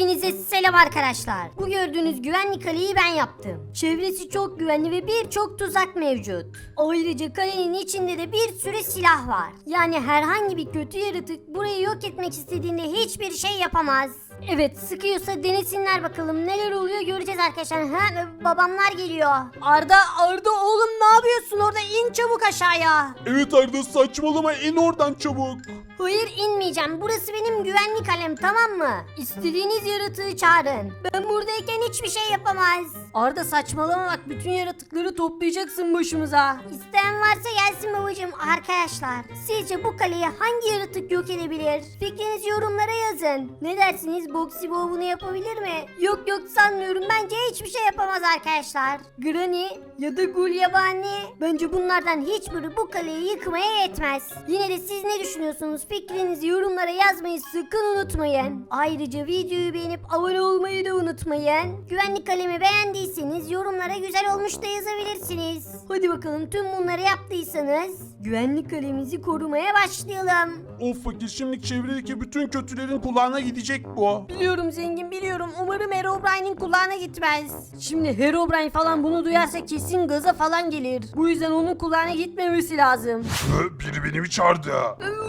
Hepinize selam arkadaşlar. Bu gördüğünüz güvenlik kaleyi ben yaptım. Çevresi çok güvenli ve birçok tuzak mevcut. Ayrıca kalenin içinde de bir sürü silah var. Yani herhangi bir kötü yaratık burayı yok etmek istediğinde hiçbir şey yapamaz. Evet sıkıyorsa denesinler bakalım neler oluyor göreceğiz arkadaşlar. Ha babamlar geliyor. Arda Arda oğlum ne yapıyorsun orada in çabuk aşağıya. Evet Arda saçmalama in oradan çabuk. Hayır inmeyeceğim. Burası benim güvenlik kalem tamam mı? İstediğiniz yaratığı çağırın. Ben buradayken hiçbir şey yapamaz. Arda saçmalama bak bütün yaratıkları toplayacaksın başımıza. İsteyen varsa gelsin babacığım. Arkadaşlar sizce bu kaleyi hangi yaratık yok edebilir? Fikrinizi yorumlara yazın. Ne dersiniz Boxy Boy bunu yapabilir mi? Yok yok sanmıyorum. Bence hiçbir şey yapamaz arkadaşlar. Granny ya da Gulyabani. Bence bunlardan hiçbiri bu kaleyi yıkmaya yetmez. Yine de siz ne düşünüyorsunuz? Fikrinizi yorumlara yazmayı sakın unutmayın. Ayrıca videoyu beğenip abone olmayı da unutmayın. Güvenlik kalemi beğendiyseniz yorumlara güzel olmuş da yazabilirsiniz. Hadi bakalım tüm bunları yaptıysanız güvenlik kalemimizi korumaya başlayalım. Of fakir şimdi çevredeki bütün kötülerin kulağına gidecek bu. Biliyorum zengin biliyorum. Umarım Herobrine'in kulağına gitmez. Şimdi Herobrine falan bunu duyarsa kesin gaza falan gelir. Bu yüzden onun kulağına gitmemesi lazım. Hı, Biri beni mi çağırdı?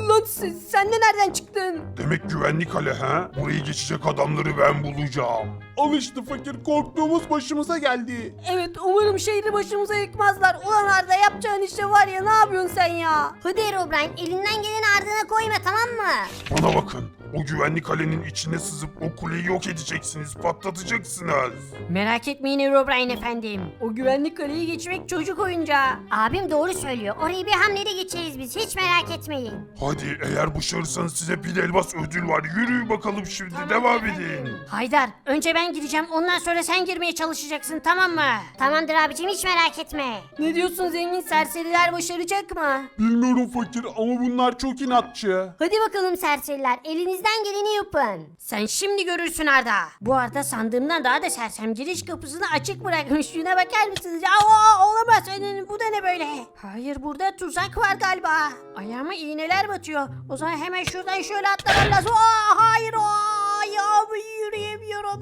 Lan sen, sen de nereden çıktın? Demek güvenlik hale ha? Burayı geçecek adamları ben bulacağım. Al işte fakir korktuğumuz başımıza geldi. Evet umarım şehri başımıza yıkmazlar. Ulan Arda yapacağın işte var ya ne yapıyorsun sen ya? Hadi Herobrine elinden geleni ardına koyma tamam mı? Bana bakın. O güvenlik kalenin içine sızıp o kuleyi yok edeceksiniz, patlatacaksınız. Merak etmeyin Herobrine efendim. O güvenlik kaleyi geçmek çocuk oyuncağı. Abim doğru söylüyor. Orayı bir hamlede geçeriz biz. Hiç merak etmeyin. Hadi eğer başarırsanız size bir elmas ödül var. Yürüyün bakalım şimdi devam edin. Haydar önce ben gideceğim ondan sonra sen girmeye çalışacaksın tamam mı? Tamamdır abicim hiç merak etme. Ne diyorsun zengin serseriler başaracak mı? Bilmiyorum fakir ama bunlar çok inatçı. Hadi bakalım serseriler elinizden geleni yapın. Sen şimdi görürsün Arda. Bu arada sandığımdan daha da sersem giriş kapısını açık bırakmış. Şuna bakar mısınız? Aa, olamaz. Bu da ne böyle? Hayır burada tuzak var galiba. Ayağıma iğneler batıyor. O zaman hemen şuradan şöyle atlamam lazım. Aa, hayır o. Ayağımı yürüyemiyorum.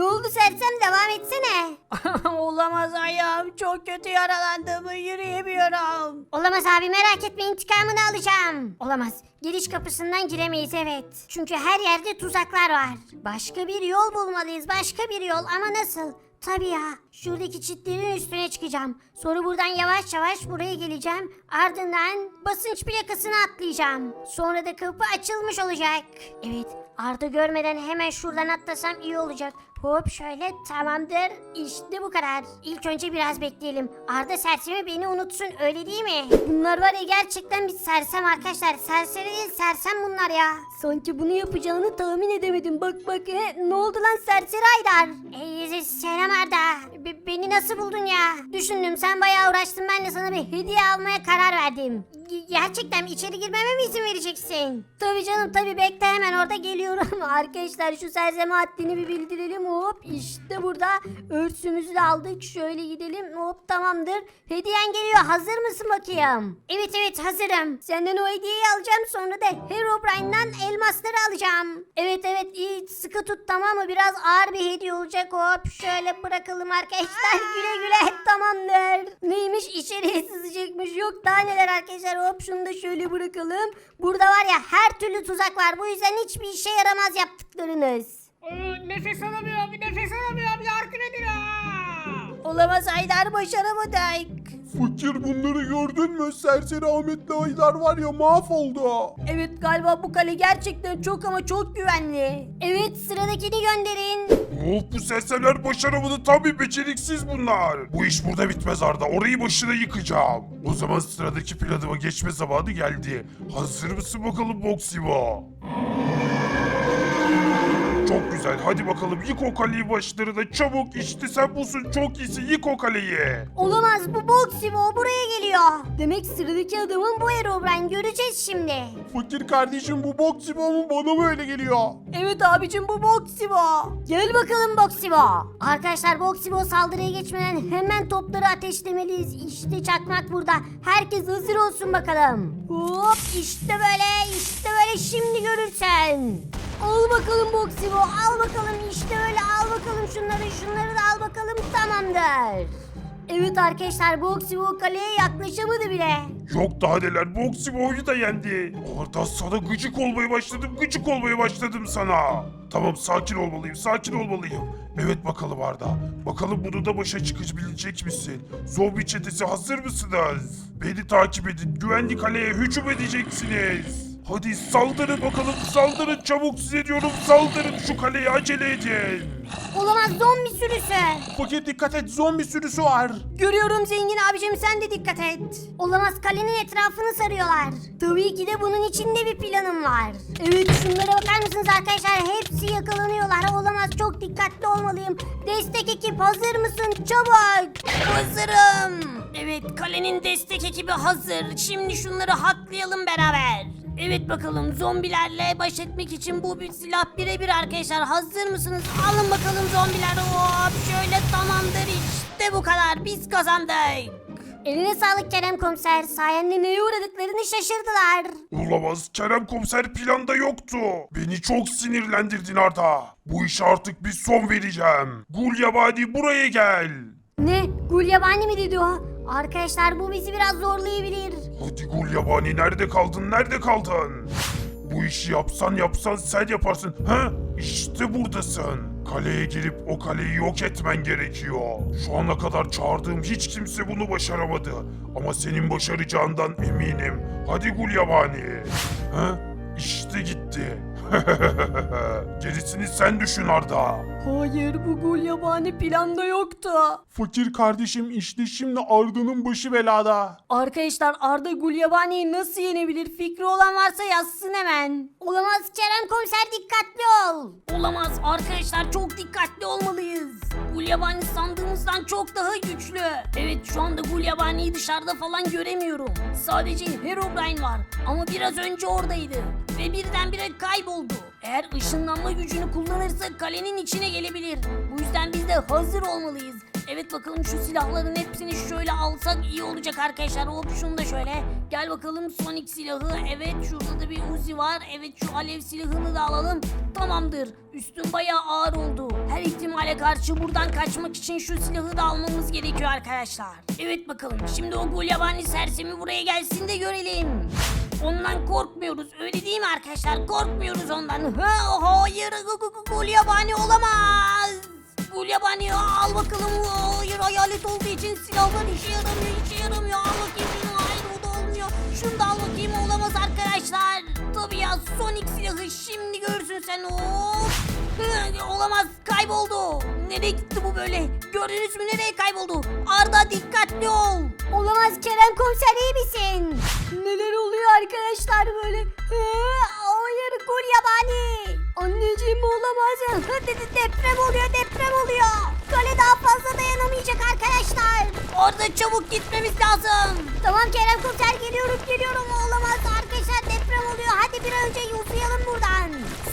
Ne oldu sersem devam etsene. Olamaz ayağım çok kötü yaralandım yürüyemiyorum. Olamaz abi merak etme intikamını alacağım. Olamaz giriş kapısından giremeyiz evet. Çünkü her yerde tuzaklar var. Başka bir yol bulmalıyız başka bir yol ama nasıl? Tabii ya. Şuradaki çitlerin üstüne çıkacağım. Sonra buradan yavaş yavaş buraya geleceğim. Ardından basınç plakasını atlayacağım. Sonra da kapı açılmış olacak. Evet. Arda görmeden hemen şuradan atlasam iyi olacak. Hop şöyle tamamdır. İşte bu kadar. İlk önce biraz bekleyelim. Arda sersemi beni unutsun öyle değil mi? Bunlar var ya gerçekten bir sersem arkadaşlar. Serseri değil sersem bunlar ya. Sanki bunu yapacağını tahmin edemedim. Bak bak he. ne oldu lan serseri Aydar? Ey selam Arda. Be- beni nasıl buldun ya? Düşündüm sen bayağı uğraştın ben de sana bir hediye almaya karar verdim. Ge- Gerçekten içeri girmeme mi izin vereceksin? Tabii canım tabii bekle hemen orada geliyorum. Arkadaşlar şu serseme haddini bir bildirelim. Hop işte burada örsümüzü de aldık. Şöyle gidelim. Hop tamamdır. Hediyen geliyor. Hazır mısın bakayım? Evet evet hazırım. Senden o hediyeyi alacağım. Sonra da Herobrine'den elmasları alacağım. Evet evet iyi sıkı tut tamam mı? Biraz ağır bir hediye olacak. Hop şöyle bırakalım arkadaşlar. Güle güle tamamdır. Neymiş içeriye sızacakmış. Yok daha neler arkadaşlar. Hop şunu da şöyle bırakalım. Burada var ya her türlü tuzak var. Bu yüzden hiçbir işe yaramaz yaptıklarınız. Ee, nefes alamıyorum, nefes alamıyorum. Yardım edin. aa! Olamaz Haydar başaramadık. Fakir bunları gördün mü? Serseri Ahmet'le Aylar var ya mahvoldu. Evet galiba bu kale gerçekten çok ama çok güvenli. Evet sıradakini gönderin. Of bu serseriler başaramadı tabii beceriksiz bunlar. Bu iş burada bitmez Arda orayı başına yıkacağım. O zaman sıradaki planıma geçme zamanı geldi. Hazır mısın bakalım Boksibo? Çok güzel hadi bakalım yık o kaleyi başlarına çabuk işte sen busun çok iyisin yık o kaleyi. Olamaz bu Boximo buraya geliyor. Demek sıradaki adamın bu Herobrine göreceğiz şimdi. Fakir kardeşim bu Boksibo mu bana mı öyle geliyor? Evet abicim bu Boximo. Gel bakalım Boximo. Arkadaşlar Boximo saldırıya geçmeden hemen topları ateşlemeliyiz. İşte çakmak burada. Herkes hazır olsun bakalım. Hop işte böyle işte böyle şimdi görürsen. Al bakalım Boksibo al bakalım işte öyle al bakalım şunları şunları da al bakalım tamamdır. Evet arkadaşlar Boksibo kaleye yaklaşamadı bile. Yok daha neler Boksibo'yu da yendi. Arda sana gıcık olmaya başladım gıcık olmaya başladım sana. Tamam sakin olmalıyım sakin olmalıyım. Evet bakalım Arda. Bakalım bunu da başa çıkabilecek misin? Zombi çetesi hazır mısınız? Beni takip edin güvenlik kaleye hücum edeceksiniz. Hadi saldırın bakalım saldırın çabuk size diyorum saldırın şu kaleye acele edin. Olamaz zombi sürüsü. Fakir dikkat et zombi sürüsü var. Görüyorum zengin abicim sen de dikkat et. Olamaz kalenin etrafını sarıyorlar. Tabii ki de bunun içinde bir planım var. Evet şunlara bakar mısınız arkadaşlar? Hepsi yakalanıyorlar. Olamaz çok dikkatli olmalıyım. Destek ekip hazır mısın? Çabuk. Hazırım. Evet kalenin destek ekibi hazır. Şimdi şunları haklayalım beraber. Evet bakalım zombilerle baş etmek için bu bir silah birebir arkadaşlar. Hazır mısınız? Alın bakalım zombiler. Hop şöyle tamamdır işte bu kadar. Biz kazandık. Eline sağlık Kerem komiser. Sayende neye uğradıklarını şaşırdılar. Olamaz. Kerem komiser planda yoktu. Beni çok sinirlendirdin Arda. Bu işe artık bir son vereceğim. Gul yabani buraya gel. Ne? Gulyabani mi dedi o? Arkadaşlar bu bizi biraz zorlayabilir. Hadi Gul yabani nerede kaldın? Nerede kaldın? Bu işi yapsan yapsan sen yaparsın. Ha? İşte buradasın. Kaleye girip o kaleyi yok etmen gerekiyor. Şu ana kadar çağırdığım hiç kimse bunu başaramadı. Ama senin başaracağından eminim. Hadi Gul yabani. Ha? İşte gitti. Gerisini sen düşün Arda. Hayır bu Gulyabani planda yoktu. Fakir kardeşim işte şimdi Arda'nın başı belada. Arkadaşlar Arda Gulyabani'yi nasıl yenebilir? Fikri olan varsa yazsın hemen. Olamaz Kerem komiser dikkatli ol. Olamaz arkadaşlar çok dikkatli olmalıyız. Gulyabani sandığımızdan çok daha güçlü. Evet şu anda Gulyabani'yi dışarıda falan göremiyorum. Sadece Herobrine var ama biraz önce oradaydı. Ve birdenbire kayboldu. Eğer ışınlanma gücünü kullanırsa kalenin içine gelebilir. Bu yüzden biz de hazır olmalıyız. Evet bakalım şu silahların hepsini şöyle alsak iyi olacak arkadaşlar. Hop şunu da şöyle. Gel bakalım Sonic silahı. Evet şurada da bir Uzi var. Evet şu alev silahını da alalım. Tamamdır. Üstün bayağı ağır oldu. Her ihtimale karşı buradan kaçmak için şu silahı da almamız gerekiyor arkadaşlar. Evet bakalım. Şimdi o gulyabani sersemi buraya gelsin de görelim. Ondan korkmuyoruz. Öyle değil mi arkadaşlar? Korkmuyoruz ondan. Ha, hayır. gu- gu- gu- Gulyabani olamaz. Gulyabani al bakalım. Hayır hayalet olduğu için silahlar işe yaramıyor. işe yaramıyor. Al bakayım. Hayır o da olmuyor. Şunu da al bakayım. Olamaz arkadaşlar. Tabii ya Sonic silahı şimdi görürsün sen. Hop. Hı, Olamaz kayboldu. Nereye gitti bu böyle? Gördünüz mü nereye kayboldu? Arda dikkatli ol. Olamaz Kerem komiser iyi misin? Neler oluyor arkadaşlar böyle? Hayır kul yabani. Anneciğim olamaz. Deprem oluyor deprem oluyor. Kale daha fazla dayanamayacak arkadaşlar. Orada çabuk gitmemiz lazım. Tamam Kerem komiser geliyorum geliyorum. Olamaz arkadaşlar deprem oluyor. Hadi bir an önce.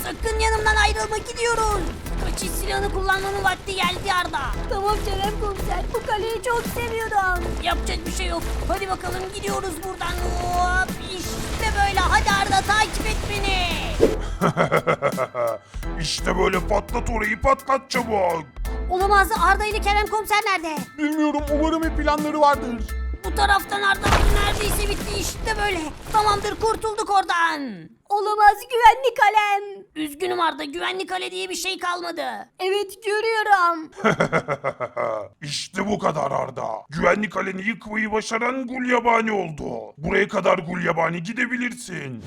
Sakın yanımdan ayrılma gidiyoruz. Kaçış silahını kullanmanın vakti geldi Arda. Tamam Kerem komiser bu kaleyi çok seviyordum. Yapacak bir şey yok. Hadi bakalım gidiyoruz buradan. Hop işte böyle. Hadi Arda takip et beni. işte böyle patlat orayı patlat çabuk. Olamaz Arda ile Kerem komiser nerede? Bilmiyorum umarım bir planları vardır. Taraftan Arda neredeyse bitti işte böyle. Tamamdır kurtulduk oradan. Olamaz güvenlik kalem. Üzgünüm Arda güvenlik kale diye bir şey kalmadı. Evet görüyorum. işte bu kadar Arda. Güvenlik kaleni yıkmayı başaran Gulyabani oldu. Buraya kadar Gulyabani gidebilirsin.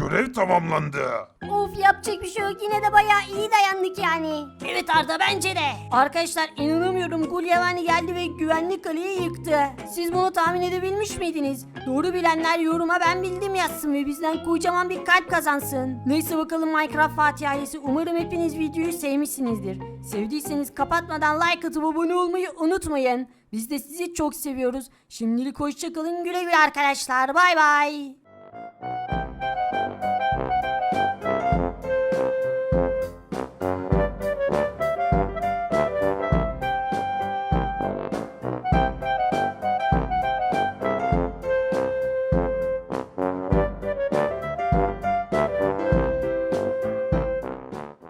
Görev tamamlandı. Of yapacak bir şey yok yine de bayağı iyi dayandık yani. Evet Arda bence de. Arkadaşlar inanamıyorum Gulyabani geldi ve güvenlik kaleyi yıktı. Siz bunu tahmin edebilmiş miydiniz? Doğru bilenler yoruma ben bildim yazsın ve bizden kocaman bir kalp kazansın. Neyse bakalım Minecraft Fatih ailesi umarım hepiniz videoyu sevmişsinizdir. Sevdiyseniz kapatmadan like atıp abone olmayı unutmayın. Biz de sizi çok seviyoruz. Şimdilik hoşçakalın güle güle arkadaşlar bay bay.